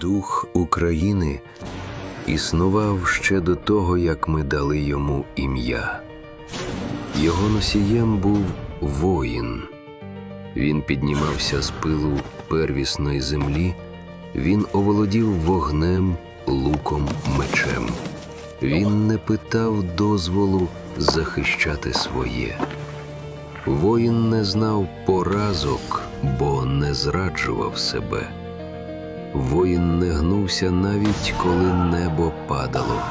Дух України існував ще до того, як ми дали йому ім'я. Його носієм був воїн. Він піднімався з пилу первісної землі, він оволодів вогнем, луком, мечем. Він не питав дозволу захищати своє. Воїн не знав поразок, бо не зраджував себе. Воїн не гнувся навіть коли небо падало.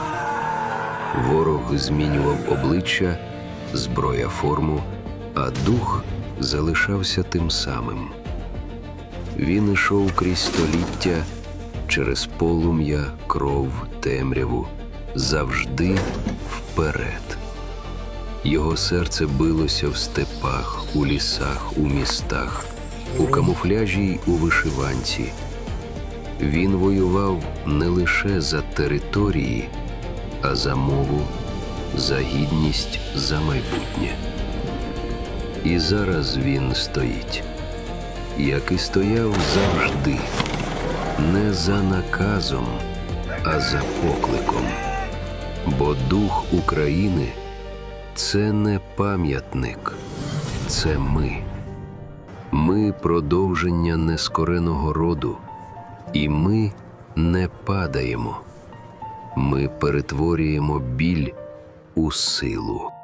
Ворог змінював обличчя, зброя форму, а дух залишався тим самим. Він ішов крізь століття через полум'я, кров, темряву, завжди вперед. Його серце билося в степах, у лісах, у містах, у камуфляжі й у вишиванці. Він воював не лише за території, а за мову, за гідність, за майбутнє. І зараз він стоїть, як і стояв завжди, не за наказом, а за покликом. Бо дух України це не пам'ятник, це ми. Ми продовження нескореного роду, і ми не падаємо. Ми перетворюємо біль у силу.